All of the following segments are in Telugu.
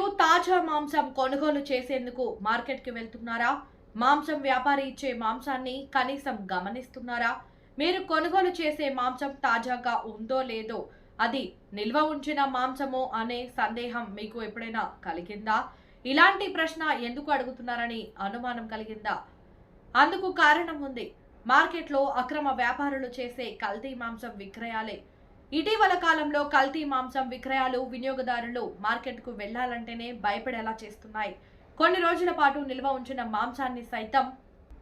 మీరు తాజా మాంసం కొనుగోలు చేసేందుకు మార్కెట్కి వెళ్తున్నారా? మాంసం వ్యాపారి ఇచ్చే మాంసాన్ని కనీసం గమనిస్తున్నారా? మీరు కొనుగోలు చేసే మాంసం తాజాగా ఉందో లేదో అది నిల్వ ఉంచిన మాంసమో అనే సందేహం మీకు ఎప్పుడైనా కలిగిందా? ఇలాంటి ప్రశ్న ఎందుకు అడుగుతున్నారని అనుమానం కలిగిందా? అందుకు కారణం ఉంది. మార్కెట్లో అక్రమ వ్యాపారులు చేసే కల్తీ మాంసం విక్రయాలే ఇటీవల కాలంలో కల్తీ మాంసం విక్రయాలు వినియోగదారులు మార్కెట్కు వెళ్ళాలంటేనే భయపడేలా చేస్తున్నాయి. కొన్ని రోజుల పాటు నిల్వ ఉంచిన మాంసాన్ని సైతం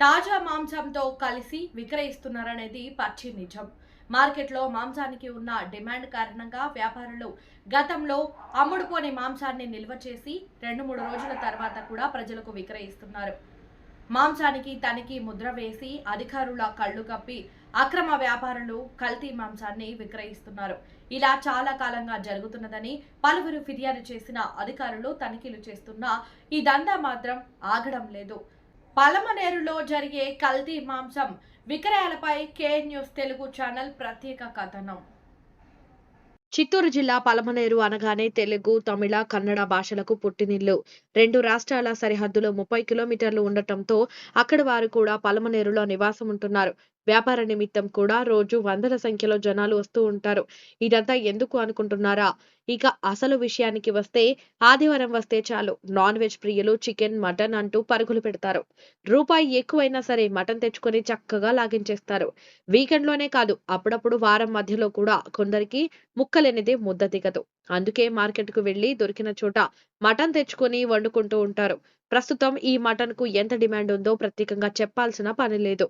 తాజా మాంసంతో కలిసి విక్రయిస్తున్నారనేది పచ్చి నిజం. మార్కెట్లో మాంసానికి ఉన్న డిమాండ్ కారణంగా వ్యాపారులు గతంలో అమ్ముడుపోని మాంసాన్ని నిల్వ చేసి రెండు మూడు రోజుల తర్వాత కూడా ప్రజలకు విక్రయిస్తున్నారు. మాంసానికి తనిఖీ ముద్ర వేసి అధికారుల కళ్ళు కప్పి అక్రమ వ్యాపారులు కల్తీ మాంసాన్ని విక్రయిస్తున్నారు. ఇలా చాలా కాలంగా జరుగుతున్నదని పలువురు ఫిర్యాదు చేసిన అధికారులు తనిఖీలు చేస్తున్నా ఈ దందా మాత్రం ఆగడం లేదు. పలమనేరులో జరిగే కల్తీ మాంసం విక్రయాలపై కే న్యూస్ తెలుగు ఛానల్ ప్రత్యేక కథనం. చిత్తూరు జిల్లా పలమనేరు అనగానే తెలుగు తమిళ కన్నడ భాషలకు పుట్టినిల్లు. రెండు రాష్ట్రాల సరిహద్దులో ముప్పై కిలోమీటర్లు ఉండటంతో అక్కడి వారు కూడా పలమనేరులో నివాసం ఉంటున్నారు వ్యాపార నిమిత్తం కూడా రోజు వందల సంఖ్యలో జనాలు వస్తూ ఉంటారు. ఇదంతా ఎందుకు అనుకుంటున్నారా? ఇక అసలు విషయానికి వస్తే ఆదివారం వస్తే చాలు. నాన్ వెజ్ ప్రియులు చికెన్ మటన్ అంటూ పరుగులు పెడతారు. రూపాయి ఎక్కువైనా సరే మటన్ తెచ్చుకొని చక్కగా లాగించేస్తారు. వీకెండ్లోనే కాదు అప్పుడప్పుడు వారం మధ్యలో కూడా కొందరికి ముక్కలేనిదే ముద్ద దిగదు. అందుకే మార్కెట్కు వెళ్ళి దొరికిన చోట మటన్ తెచ్చుకొని వండుకుంటూ ఉంటారు. ప్రస్తుతం ఈ మటన్కు ఎంత డిమాండ్ ఉందో ప్రత్యేకంగా చెప్పాల్సిన పని లేదు.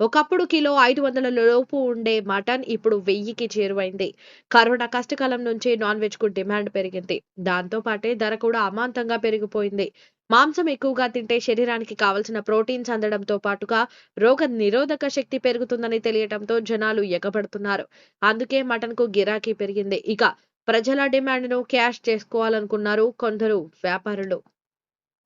ఒకప్పుడు కిలో ఐదు వందల లోపు ఉండే మటన్ ఇప్పుడు వెయ్యికి చేరువైంది. కరోనా కష్టకాలం నుంచి నాన్ వెజ్కు డిమాండ్ పెరిగింది. దాంతో పాటే ధర కూడా అమాంతంగా పెరిగిపోయింది. మాంసం ఎక్కువగా తింటే శరీరానికి కావలసిన ప్రోటీన్స్ అందడంతో పాటుగా రోగ నిరోధక శక్తి పెరుగుతుందని తెలియటంతో జనాలు ఎగబడుతున్నారు. అందుకే మటన్కు గిరాకీ పెరిగింది. ఇక ప్రజల డిమాండ్ను క్యాష్ చేసుకోవాలనుకున్నారు కొందరు వ్యాపారులు.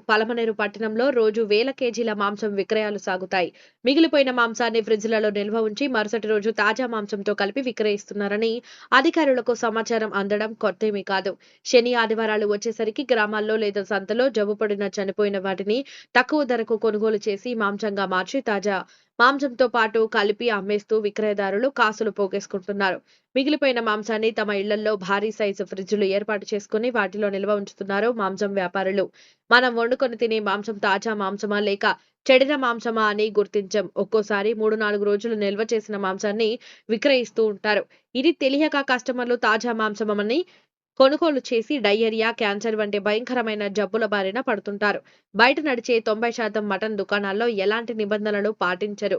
పలమనేరు పట్టణంలో రోజు వేల కేజీల మాంసం విక్రయాలు సాగుతాయి. మిగిలిపోయిన మాంసాన్ని ఫ్రిడ్జ్లలో నిల్వ ఉంచి మరుసటి రోజు తాజా మాంసంతో కలిపి విక్రయిస్తున్నారని అధికారులకు సమాచారం అందడం కొత్తేమీ కాదు. శని ఆదివారాలు వచ్చేసరికి గ్రామాల్లో లేదా సంతలో జబ్బుపడిన చనిపోయిన వాటిని తక్కువ ధరకు కొనుగోలు చేసి మాంసంగా మార్చి తాజా మాంసంతో పాటు కలిపి అమ్మేస్తూ విక్రయదారులు కాసులు పోగేసుకుంటున్నారు. మిగిలిపోయిన మాంసాన్ని తమ ఇళ్ళలో భారీ సైజు ఫ్రిడ్జ్లు ఏర్పాటు చేసుకుని వాటిలో నిల్వ ఉంచుతున్నారు మాంసం వ్యాపారులు. మనం వండుకొని తినే మాంసం తాజా మాంసమా లేక చెడిన మాంసమా అని గుర్తించం. ఒక్కోసారి మూడు నాలుగు రోజులు నిల్వ చేసిన మాంసాన్ని విక్రయిస్తూ ఉంటారు. ఇది తెలియక కస్టమర్లు తాజా మాంసమని కొనుగోలు చేసి డయేరియా క్యాన్సర్ వంటి భయంకరమైన జబ్బుల బారిన పడుతుంటారు. బయట నడిచే తొంభై శాతం మటన్ దుకాణాల్లో ఎలాంటి నిబంధనలు పాటించరు.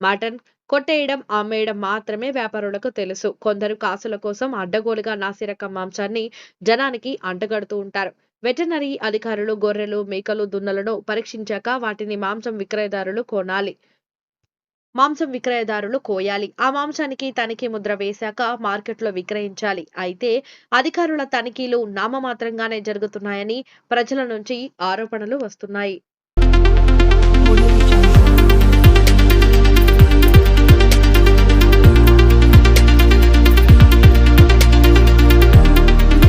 మటన్ కొట్టేయడం అమ్మేయడం మాత్రమే వ్యాపారులకు తెలుసు. కొందరు కాసుల కోసం అడ్డగోలుగా నాసిరకం మాంసాన్ని జనానికి అంటగడుతూ ఉంటారు. వెటనరీ అధికారులు గొర్రెలు మేకలు దున్నలను పరీక్షించాక వాటిని మాంసం విక్రయదారులు కొనాలి. మాంసం విక్రయదారులు కోయాలి. ఆ మాంసానికి తనిఖీ ముద్ర వేశాక మార్కెట్లో విక్రయించాలి. అయితే అధికారుల తనిఖీలు నామమాత్రంగానే జరుగుతున్నాయని ప్రజల నుంచి ఆరోపణలు వస్తున్నాయి.